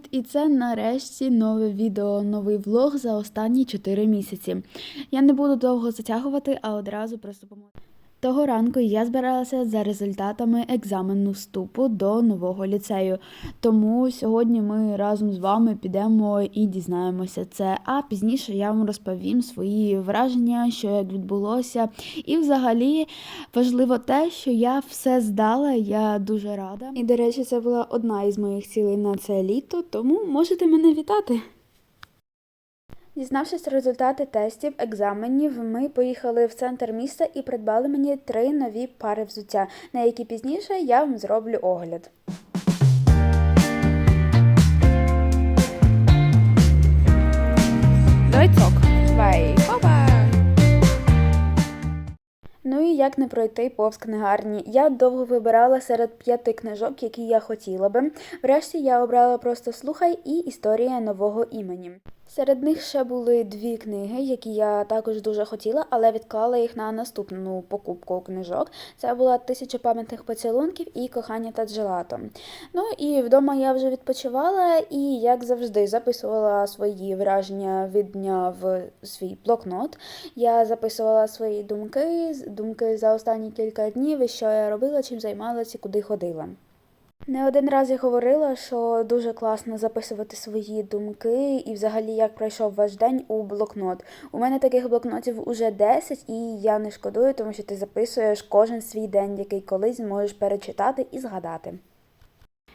привіт! І це нарешті нове відео, новий влог за останні 4 місяці. Я не буду довго затягувати, а одразу приступимо. Того ранку я збиралася за результатами екзамену вступу до нового ліцею. Тому сьогодні ми разом з вами підемо і дізнаємося це. А пізніше я вам розповім свої враження, що як відбулося. І взагалі важливо те, що я все здала. Я дуже рада. І до речі, це була одна із моїх цілей на це літо, тому можете мене вітати. Дізнавшись результати тестів, екзаменів, ми поїхали в центр міста і придбали мені три нові пари взуття, на які пізніше я вам зроблю огляд. Ну і як не пройти повз книгарні. Я довго вибирала серед п'яти книжок, які я хотіла би. Врешті я обрала просто слухай і історія нового імені. Серед них ще були дві книги, які я також дуже хотіла, але відклала їх на наступну покупку книжок. Це була тисяча пам'ятних поцілунків і кохання та джелато. Ну і вдома я вже відпочивала і, як завжди, записувала свої враження від дня в свій блокнот. Я записувала свої думки, думки за останні кілька днів, і що я робила, чим займалася, куди ходила. Не один раз я говорила, що дуже класно записувати свої думки і взагалі як пройшов ваш день у блокнот. У мене таких блокнотів уже 10, і я не шкодую, тому що ти записуєш кожен свій день, який колись зможеш перечитати і згадати.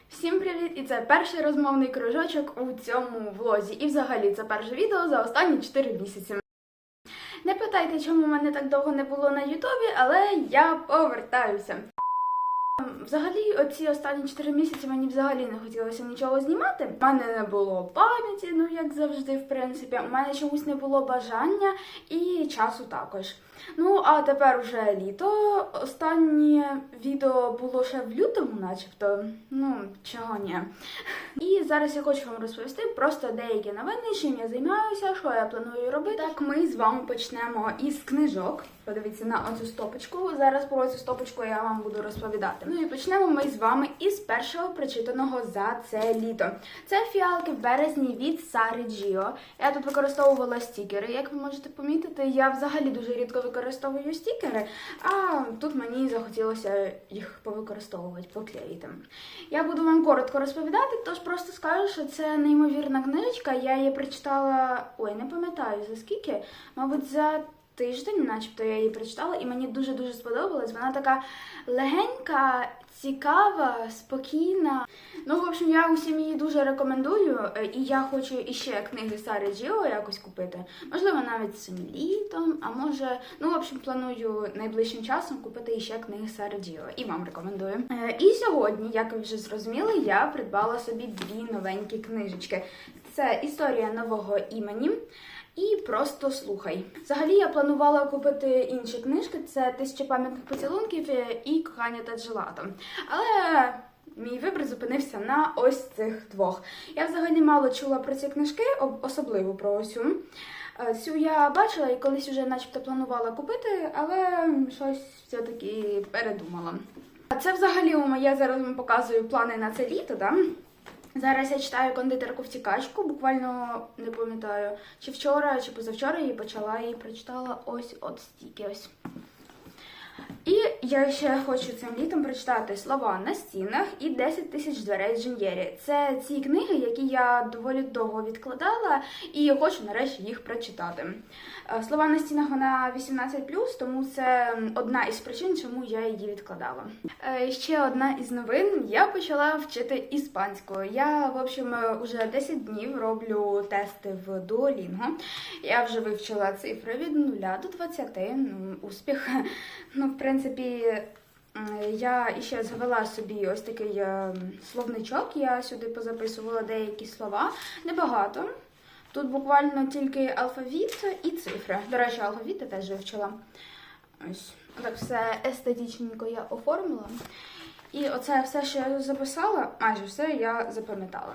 Всім привіт! І це перший розмовний кружочок у цьому влозі. І взагалі це перше відео за останні 4 місяці. Не питайте, чому мене так довго не було на Ютубі, але я повертаюся. Взагалі, оці останні 4 місяці мені взагалі не хотілося нічого знімати. У мене не було пам'яті, ну як завжди, в принципі. У мене чомусь не було бажання і часу також. Ну, а тепер уже літо. Останнє відео було ще в лютому, начебто. Ну, чого ні. І зараз я хочу вам розповісти просто деякі новини, чим я займаюся, що я планую робити. Так, ми з вами почнемо із книжок. Подивіться на оцю стопочку. Зараз про цю стопочку я вам буду розповідати. Ну і почнемо ми з вами із першого прочитаного за це літо. Це фіалки в березні від Сари Джіо. Я тут використовувала стікери, як ви можете помітити. Я взагалі дуже рідко використовую стікери, а тут мені захотілося їх повикористовувати, поклеїти. Я буду вам коротко розповідати, тож просто скажу, що це неймовірна книжечка. Я її прочитала. Ой, не пам'ятаю за скільки, мабуть, за. Тиждень, начебто я її прочитала, і мені дуже-дуже сподобалась. Вона така легенька, цікава, спокійна. Ну, в общем, я усім її дуже рекомендую, е, і я хочу іще книги Сари Джіо якось купити. Можливо, навіть цим літом, а може, ну, в общем, планую найближчим часом купити іще книги Сари Джіо. І вам рекомендую. Е, І сьогодні, як ви вже зрозуміли, я придбала собі дві новенькі книжечки. Це історія нового імені. І просто слухай. Взагалі я планувала купити інші книжки: це тисяча пам'ятних поцілунків і кохання та джелато. Але мій вибір зупинився на ось цих двох. Я взагалі мало чула про ці книжки, особливо про ось цю. Е, я бачила і колись вже начебто планувала купити, але щось все-таки передумала. А Це взагалі моє зараз вам показую плани на це літо, да? Зараз я читаю кондитерку втікачку, буквально не пам'ятаю, чи вчора, чи позавчора її почала і прочитала ось от стільки ось. І я ще хочу цим літом прочитати слова на стінах і 10 тисяч дверей Джин'єрі. Це ці книги, які я доволі довго відкладала, і хочу нарешті їх прочитати. Е, Слова на стінах вона 18+, тому це одна із причин, чому я її відкладала. Е, Ще одна із новин. Я почала вчити іспанську. Я, в общем, е, уже 10 днів роблю тести в Duolingo. Я вже вивчила цифри від 0 до 20. Ну, успіх. Ну, в принципі, я іще завела собі ось такий е, словничок. Я сюди позаписувала деякі слова. Небагато. Тут буквально тільки алфавіт і цифри. До речі, алфавіт я теж вивчила. Ось так все естетичненько я оформила. І оце все, що я записала, майже все я запам'ятала.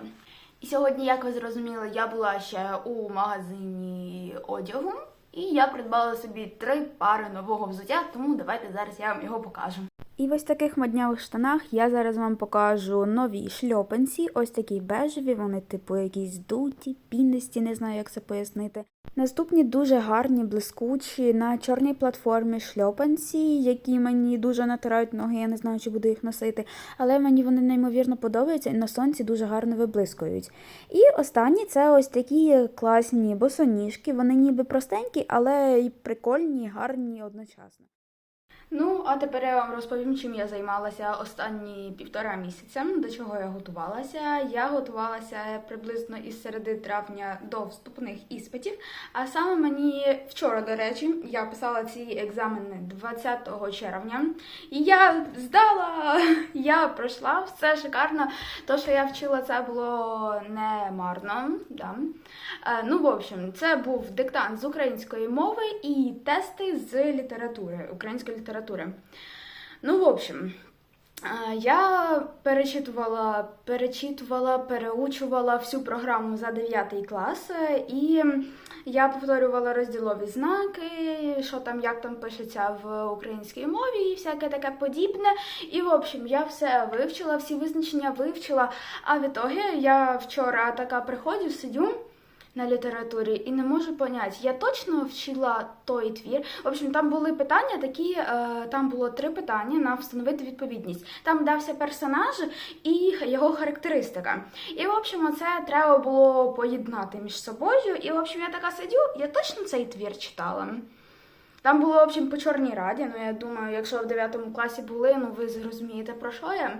І сьогодні, як ви зрозуміли, я була ще у магазині одягу, і я придбала собі три пари нового взуття, тому давайте зараз я вам його покажу. І в ось таких моднявих штанах я зараз вам покажу нові шльопанці. Ось такі бежеві, вони типу якісь дуті, пінисті, не знаю, як це пояснити. Наступні дуже гарні, блискучі на чорній платформі шльопанці, які мені дуже натирають ноги, я не знаю, чи буду їх носити, але мені вони неймовірно подобаються і на сонці дуже гарно виблискують. І останні це ось такі класні босоніжки, вони ніби простенькі, але й прикольні, гарні одночасно. Ну, а тепер я вам розповім, чим я займалася останні півтора місяця, до чого я готувалася. Я готувалася приблизно із середи травня до вступних іспитів. А саме мені вчора, до речі, я писала ці екзамени 20 червня. І я здала, я пройшла все шикарно. То, що я вчила, це було не марно. Да. Е, Ну, в общем, це був диктант з української мови і тести з літератури, української літератури. Ну, в общем, я перечитувала, перечитувала, переучувала всю програму за 9 клас, е, і я повторювала розділові знаки, що там, як там пишеться в українській мові, і всяке таке подібне. І, в общем, я все вивчила, всі визначення вивчила. А в ітогі я вчора така приходжу, сидю на літературі і не можу поняти, я точно вчила той твір. В общем, там були питання такі, е, там було три питання на встановити відповідність. Там дався персонаж і його характеристика. І, в общем, це треба було поєднати між собою. І, в общем, я така сидю, я точно цей твір читала. Там було, в общем, по чорній раді. Ну, я думаю, якщо в 9 класі були, ну ви зрозумієте про що я.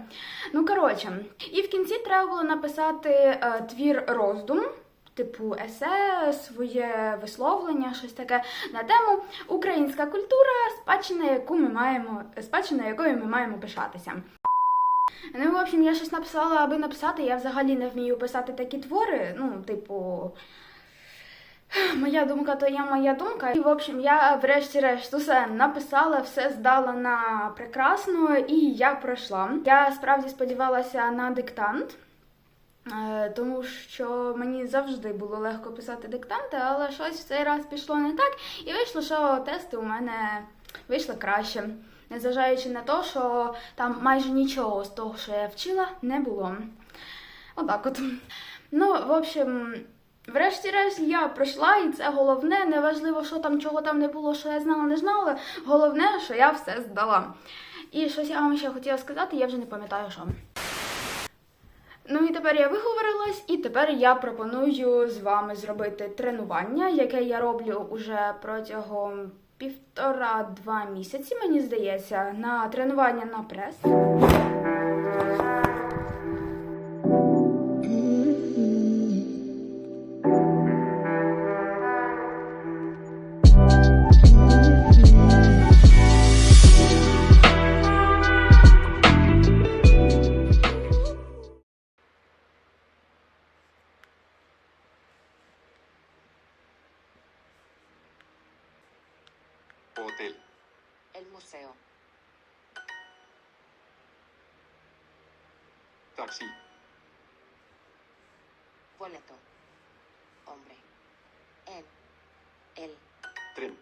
Ну, коротше, і в кінці треба було написати е, твір роздум. Типу есе, своє висловлення, щось таке на тему Українська культура, спадщина, яку ми маємо, спадщина, якою ми маємо пишатися. Ну, в общем, я щось написала, аби написати. Я взагалі не вмію писати такі твори. Ну, типу, моя думка то є моя думка. І, в общем, я врешті-решт усе написала, все здала на прекрасно, і я пройшла. Я справді сподівалася на диктант. Е, Тому що мені завжди було легко писати диктанти, але щось в цей раз пішло не так, і вийшло, що тести у мене вийшли краще, незважаючи на те, що там майже нічого з того, що я вчила, не було. Отак от. Ну, в общем, врешті-решт я пройшла, і це головне, неважливо, що там, чого там не було, що я знала, не знала. Головне, що я все здала. І щось я вам ще хотіла сказати, я вже не пам'ятаю, що. Ну і тепер я виговорилась, і тепер я пропоную з вами зробити тренування, яке я роблю уже протягом півтора-два місяці, мені здається, на тренування на прес. Hotel. El museo. Taxi. Boleto. Hombre. En. El. Tren.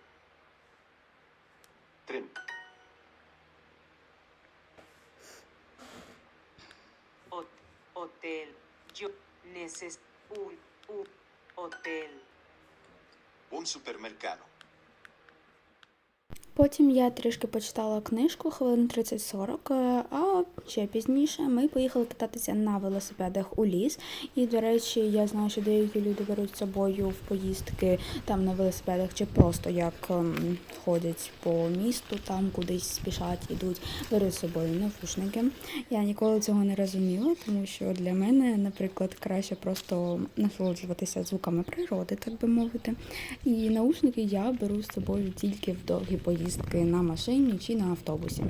Tren. Hot- hotel. Yo necesito un, un hotel. Un supermercado. Потім я трішки почитала книжку хвилин 30-40, е, а ще пізніше ми поїхали кататися на велосипедах у ліс. І, до речі, я знаю, що деякі люди беруть з собою в поїздки там на велосипедах чи просто як ем, ходять по місту, там кудись спішать, ідуть, беруть з собою навушники. Я ніколи цього не розуміла, тому що для мене, наприклад, краще просто насолоджуватися звуками природи, так би мовити. І наушники я беру з собою тільки в довгі поїздки на машині чи на автобусі.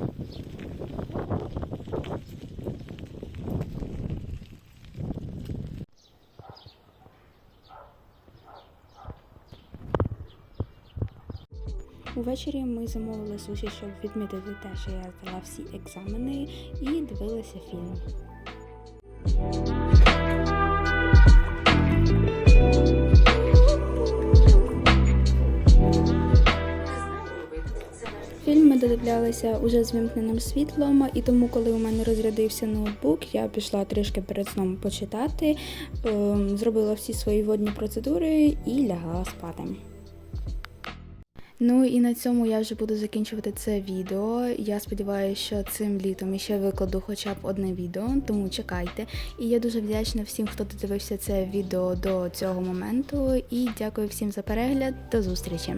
Увечері ми замовили суші, щоб відмітити те, що я здала всі екзамени, і дивилися фільм. Фільм уже з вимкненим світлом, і тому, коли у мене розрядився ноутбук, я пішла трішки перед сном почитати, ем, зробила всі свої водні процедури і лягла спати. Ну і на цьому я вже буду закінчувати це відео. Я сподіваюся, що цим літом ще викладу хоча б одне відео, тому чекайте. І я дуже вдячна всім, хто додивився це відео до цього моменту. І дякую всім за перегляд. До зустрічі!